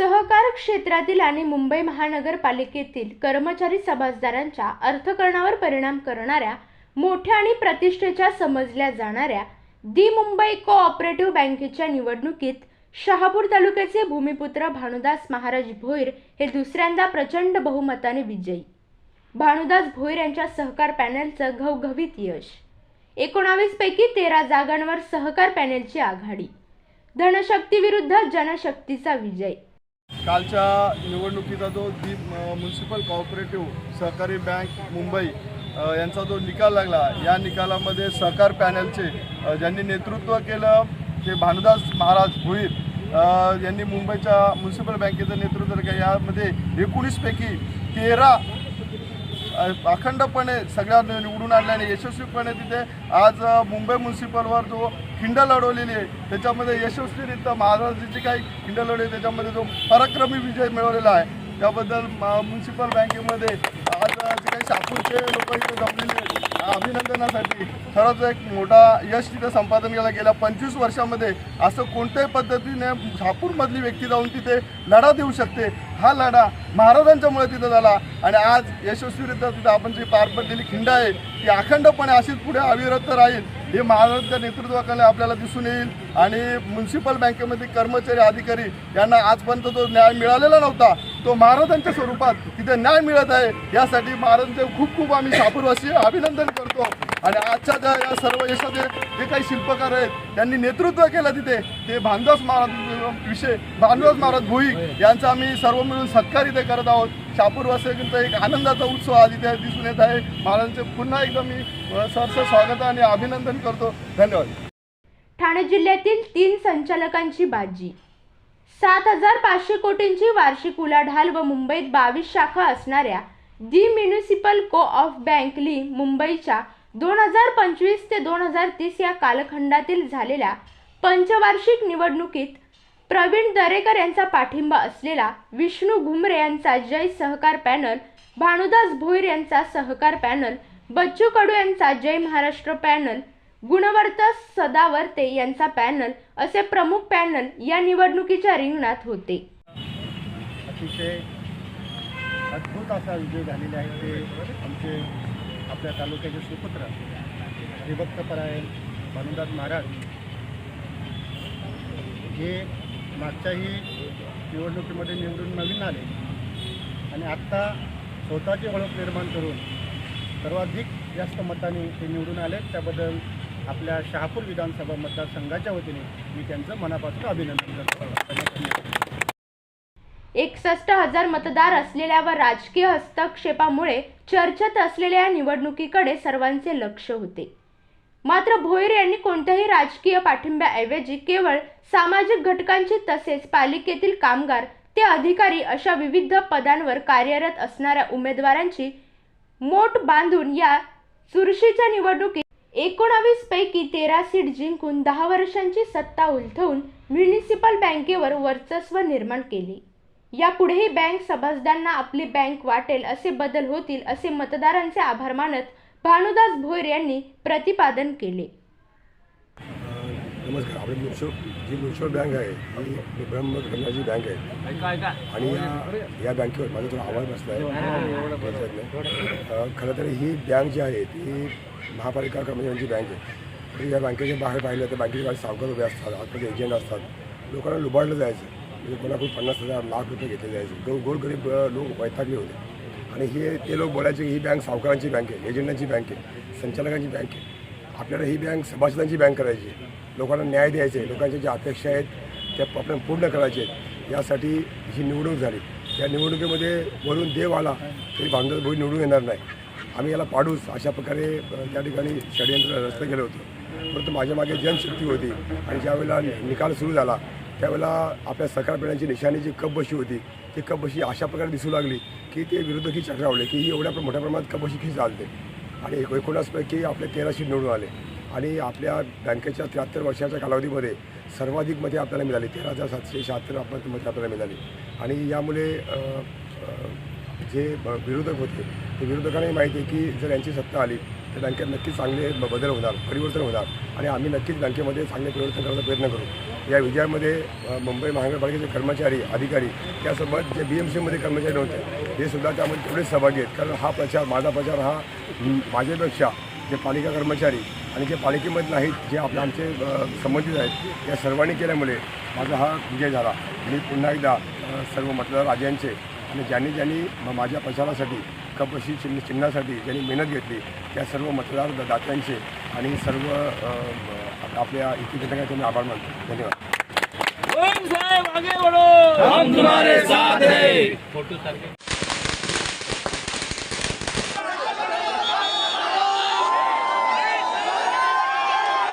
सहकार क्षेत्रातील आणि मुंबई महानगरपालिकेतील कर्मचारी सभासदारांच्या अर्थकारणावर परिणाम करणाऱ्या मोठ्या आणि प्रतिष्ठेच्या समजल्या जाणाऱ्या दी मुंबई कोऑपरेटिव्ह बँकेच्या निवडणुकीत शहापूर तालुक्याचे भूमिपुत्र भानुदास महाराज भोईर हे दुसऱ्यांदा प्रचंड बहुमताने विजयी. भानुदास भोईर यांच्या सहकार पॅनलचं घवघवीत यश. एकोणावीस पैकी तेरा जागांवर सहकार पॅनेलची आघाडी. धनशक्ती विरुद्ध जनशक्तीचा विजय. कालच्या निवडणुकीचा जो दी म्युन्सिपल कॉपरेटिव्ह सहकारी बँक मुंबई यांचा जो निकाल लागला या निकालामध्ये सहकार पॅनलचे ज्यांनी नेतृत्व केलं ते भानुदास महाराज भुईर यांनी मुंबईच्या म्युन्सिपल बँकेचं नेतृत्व केलं. यामध्ये एकोणीसपैकी तेरा अखंडपणे सगळ्या निवडून आणल्याने यशस्वीपणे तिथे आज मुंबई म्युन्सिपलवर जो खिंड लढवलेली आहे. त्याच्यामध्ये यशस्वीरित्या महाराजांची काही खिंड लढवली त्याच्यामध्ये जो पराक्रमी विजय मिळवलेला आहे त्याबद्दल म- म्युन्सिपल बँकेमध्ये आज जे काही शापूरचे लोक इथे जमलेले अभिनंदनासाठी खरंच एक मोठा यश तिथे संपादन केलं. गेल्या पंचवीस वर्षामध्ये असं कोणत्याही पद्धतीने शापूरमधली व्यक्ती जाऊन तिथे लढा देऊ शकते. हा लढा महाराजांच्यामुळे तिथं झाला आणि आज यशस्वीरित्या तिथं आपण जी पार पडलेली खिंड आहे ती अखंडपणे अशीच पुढे अविरत राहील. हे महाराजांच्या नेतृत्वाखाली आपल्याला दिसून येईल. आणि म्युन्सिपल बँकेमध्ये कर्मचारी अधिकारी यांना आजपर्यंत जो न्याय मिळालेला नव्हता तो महाराजांच्या स्वरूपात तिथे न्याय मिळत आहे. यासाठी महाराजांचे खूप खूप आम्ही शापूरवासी अभिनंदन करतो. आणि आजच्या ज्या या सर्व यशाचे जे काही शिल्पकार आहेत त्यांनी नेतृत्व केलं तिथे ते भानदास महाराज विषय भानदास महाराज भोई यांचा आम्ही सर्व मिळून सत्कार इथे करत आहोत. शापूरवासियांचा एक आनंदाचा उत्सव आज इथे दिसून येत आहे. महाराजांचे पुन्हा एकदा मी अ, स्वागत आणि अभिनंदन करतो. धन्यवाद. ठाणे जिल्ह्यातील तीन संचालकांची बाजी. सात हजार पाचशे कोटींची वार्षिक उलाढाल व मुंबईत बावीस शाखा असणाऱ्या the municipal co op bank ली मुंबईच्या दोन हजार पंचवीस ते दोन हजार तीस या कालखंडातील झालेल्या पंचवार्षिक निवडणुकीत प्रवीण दरेकर यांचा पाठिंबा असलेला विष्णू घुमरे यांचा जय सहकार पॅनल भानुदास भोईर यांचा सहकार पॅनल बच्चू कडू यांचा जय महाराष्ट्र पॅनल गुणवर्त सदावर्ते यांचा पॅनल असे प्रमुख पॅनल या निवडणुकीच्या रिंगणात होते. अतिशय अद्भुत असा विजय झालेला आहे ते आमचे आपल्या तालुक्याचे सुपुत्र विभक्तपरायण भानुदास महाराज हे मागच्याही निवडणुकीमध्ये निवडून नवीन आले. आणि आत्ता स्वतःची ओळख निर्माण करून सर्वाधिक जास्त मताने ते निवडून आले त्याबद्दल आपल्या शहापूर विधानसभा मतदारसंघाच्या वतीने मी त्यांचं मनापासून अभिनंदन करतो. एकसष्ट हजार मतदार असलेल्या व राजकीय हस्तक्षेपामुळे चर्चेत असलेल्या या निवडणुकीकडे सर्वांचे लक्ष होते. मात्र भोईर यांनी कोणत्याही राजकीय पाठिंब्याऐवजी केवळ सामाजिक घटकांची तसेच पालिकेतील कामगार ते अधिकारी अशा विविध पदांवर कार्यरत असणाऱ्या उमेदवारांची मोट बांधून या चुरशीच्या निवडणुकीत एकोणावीस पैकी तेरा सीट जिंकून दहा वर्षांची सत्ता उलथवून म्युनिसिपल बँकेवर वर्चस्व निर्माण केले. यापुढेही बँक सभासदांना आपली बँक वाटेल असे बदल होतील असे मतदारांचे आभार मानत भानुदास भोईर यांनी प्रतिपादन केले. नमस्कार आपली म्युच्युअल जी म्युच्युअल बँक आहे ही ब्रह्मगंगाची बँक आहे. आणि या बँकेवर माझा थोडा आवाज बसला आहे खरं तर ही बँक जी आहे ती महापालिका कर्मचाऱ्यांची बँक आहे. या बँकेच्या बाहेर पाहिलं तर बँकेचे काही सावकार उभे असतात आतमध्ये एजंट असतात. लोकांना लुबाडलं जायचं. म्हणजे कोणाकडून पन्नास हजार लाख रुपये घेतले जायचे गो गोरगरीब लोक वैतागले होते. आणि हे ते लोक बोलायचे की ही बँक सावकारांची बँक आहे एजंटांची बँक आहे संचालकांची बँक आहे. आपल्याला ही बँक सभासदांची बँक करायची आहे. लोकांना न्याय द्यायचे आहे. लोकांच्या ज्या अपेक्षा आहेत त्या आपल्याला पूर्ण करायच्या आहेत. यासाठी ही निवडणूक झाली. या निवडणुकीमध्ये वरून देव आला तरी भांडवल भोई निवडून येणार नाही. आम्ही याला पाडूच अशा प्रकारे त्या ठिकाणी षडयंत्र रस्ते केलं होतं. परंतु माझ्या मागे जनशक्ती होती आणि ज्यावेळेला निकाल सुरू झाला त्यावेळेला आपल्या सरकार पेण्याची निशाणी जी कपबशी होती ती कपबशी अशा प्रकारे दिसू लागली की ते विरोधकी चक्रावले की ही एवढ्या मोठ्या प्रमाणात कपबशी की चालते आणि एक एकोणासपैकी आपले तेराशे निवडून आले. आणि आपल्या बँकेच्या त्र्याहत्तर वर्षाच्या कालावधीमध्ये सर्वाधिक मते आपल्याला मिळाली. तेरा हजार सातशे शहात्तर आपण मते आपल्याला मिळाली. आणि यामुळे जे विरोधक होते ते विरोधकांनाही माहिती आहे की जर यांची सत्ता आली तर बँकेत नक्कीच चांगले बदल होणार परिवर्तन होणार. आणि आम्ही नक्कीच बँकेमध्ये चांगले परिवर्तन करण्याचा प्रयत्न करू. या विजयामध्ये मुंबई महानगरपालिकेचे कर्मचारी अधिकारी त्यासोबत जे बी एम सीमध्ये कर्मचारी होते हे सुद्धा त्यामध्ये तेवढेच सहभागी आहेत. कारण हा प्रचार माझा प्रचार हा माझ्यापेक्षा जे पालिका कर्मचारी आणि जे पालिकेमध्ये नाहीत जे आपले आमचे संबंधित आहेत या सर्वांनी केल्यामुळे माझा हा विजय झाला. मी पुन्हा एकदा सर्व मतदार राजांचे आणि ज्यांनी ज्यांनी माझ्या प्रचारासाठी कपशी चिन्ह चिन्हासाठी ज्यांनी मेहनत घेतली त्या सर्व मतदार दात्यांचे आणि सर्व आपल्या इतिहासाचे मी आभार मानतो. धन्यवाद. ओम साहेब आगे बढ़ो हम तुम्हारे साथ हैं.